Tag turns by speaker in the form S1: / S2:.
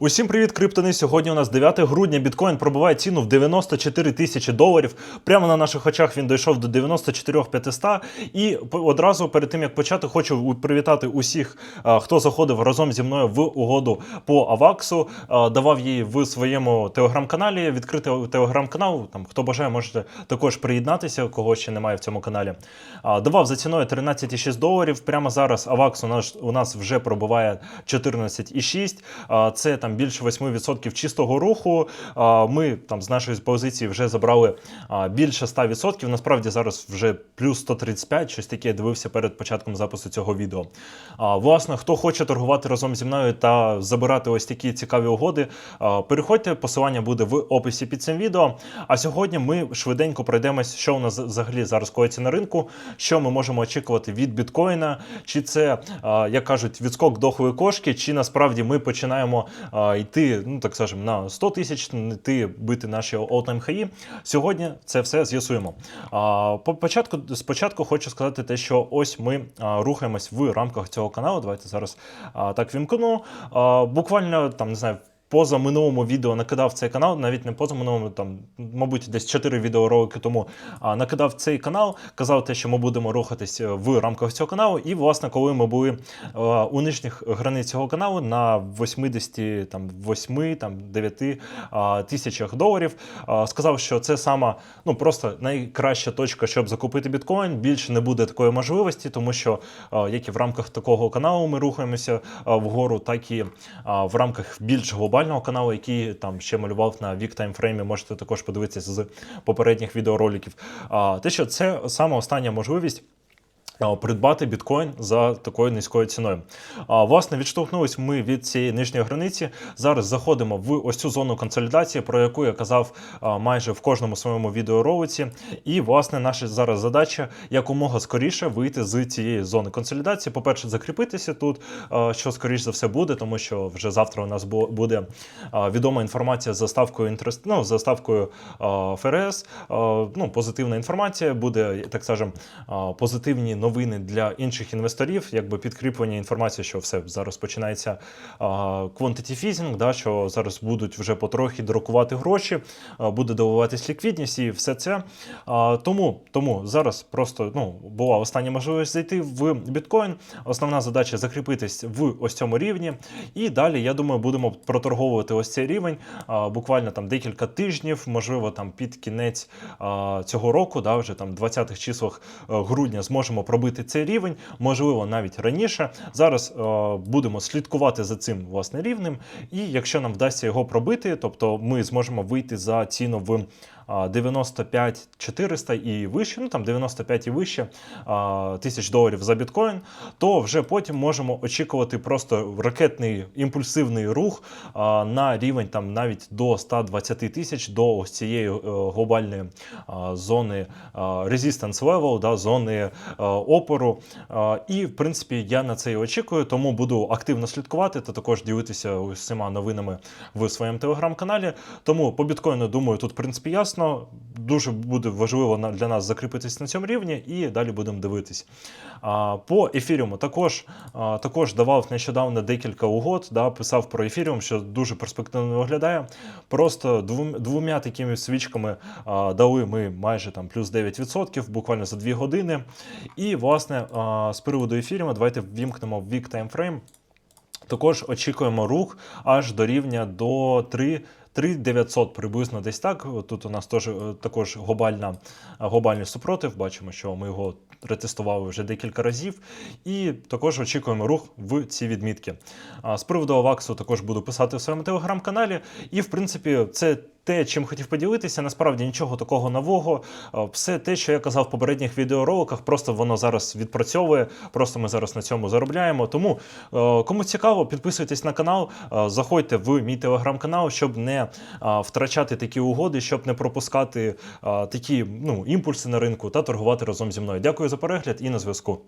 S1: Усім привіт, криптони. Сьогодні у нас 9 грудня. Біткоін пробиває ціну в 94 тисячі доларів. Прямо на наших очах він дійшов до 94 500. І одразу перед тим як почати, хочу привітати усіх, хто заходив разом зі мною в угоду по Аваксу. Давав її в своєму телеграм-каналі. Відкрити телеграм-канал. Там хто бажає, можете також приєднатися, кого ще немає в цьому каналі. Давав за ціною 13,6 доларів. Прямо зараз Авакс у нас у нас вже пробиває 14,6. Це там більше 8% чистого руху. Ми там з нашої позиції вже забрали більше 100%. Насправді зараз вже плюс 135, щось таке я дивився перед початком запису цього відео. Власне, хто хоче торгувати разом зі мною та забирати ось такі цікаві угоди, переходьте, посилання буде в описі під цим відео. А сьогодні ми швиденько пройдемось, що у нас взагалі зараз коїться на ринку, що ми можемо очікувати від біткоїна, чи це, як кажуть, відскок дохової кошки, чи насправді ми починаємо йти, ну так скажемо, на 100 тисяч, йти бити наші all-time хаї. Сьогодні це все з'ясуємо. По початку, спочатку хочу сказати те, що ось ми рухаємось в рамках цього каналу. Давайте зараз так вімкну. Буквально там не знаю. Поза минулому відео накидав цей канал, навіть не поза минулому, там, мабуть, десь 4 відеоролики тому а, накидав цей канал, казав те, що ми будемо рухатись е, в рамках цього каналу. І, власне, коли ми були е, у нижніх границь цього каналу на 80, там, 8, там, 9 а, тисячах доларів, а, сказав, що це сама ну, просто найкраща точка, щоб закупити біткоін. Більше не буде такої можливості, тому що а, як і в рамках такого каналу ми рухаємося а, вгору, так і а, в рамках більш глобального каналу, який там ще малював на вік таймфреймі, можете також подивитися з попередніх відеороликів. А, те, що це саме остання можливість. Придбати біткоін за такою низькою ціною. А, власне, відштовхнулись ми від цієї нижньої границі. Зараз заходимо в ось цю зону консолідації, про яку я казав майже в кожному своєму відеоролиці. І, власне, наша зараз задача якомога скоріше вийти з цієї зони консолідації. По-перше, закріпитися тут, що скоріш за все буде, тому що вже завтра у нас буде відома інформація з заставкою інтерес... ну, з заставкою а, ФРС. Ну, позитивна інформація буде, так скажемо, а, позитивні новини для інших інвесторів, якби підкріплення інформації, що все зараз починається quantity да, що зараз будуть вже потрохи друкувати гроші, буде доливатись ліквідність і все це. Тому, тому зараз просто ну, була остання можливість зайти в біткоін. Основна задача закріпитись в ось цьому рівні. І далі, я думаю, будемо проторговувати ось цей рівень буквально там декілька тижнів, можливо, там під кінець цього року, да, вже там 20-х числах е, грудня зможемо пробити цей рівень, можливо, навіть раніше. Зараз е, будемо слідкувати за цим власне рівнем. І якщо нам вдасться його пробити, тобто ми зможемо вийти за ціну в. А, 95 400 і вище, ну там 95 і вище тисяч доларів за біткоін, то вже потім можемо очікувати просто ракетний імпульсивний рух на рівень там навіть до 120 тисяч до ось цієї е, глобальної зони resistance level, да, зони е, опору. І в принципі я на це і очікую, тому буду активно слідкувати та також ділитися усіма новинами в своєму телеграм-каналі. Тому по біткоїну, думаю, тут в принципі ясно. Дуже буде важливо для нас закріпитись на цьому рівні, і далі будемо дивитись. По ефіріуму також, також давав нещодавно декілька угод, да, писав про ефіріум, що дуже перспективно виглядає. Просто двома такими свічками дали ми майже там плюс 9%, буквально за 2 години. І, власне, з приводу ефіріуму, давайте ввімкнемо вік таймфрейм. Також очікуємо рух аж до рівня до 3. 3900 приблизно десь так. Тут у нас теж е, також глобальна, глобальний супротив. Бачимо, що ми його ретестували вже декілька разів. І також очікуємо рух в ці відмітки. З приводу Аваксу також буду писати в своєму телеграм-каналі. І, в принципі, це те, чим хотів поділитися, насправді нічого такого нового. Все те, що я казав в попередніх відеороликах, просто воно зараз відпрацьовує. Просто ми зараз на цьому заробляємо. Тому е, кому цікаво, підписуйтесь на канал, е, заходьте в мій телеграм-канал, щоб не е, втрачати такі угоди, щоб не пропускати е, такі ну, імпульси на ринку та торгувати разом зі мною. Дякую за перегляд і на зв'язку.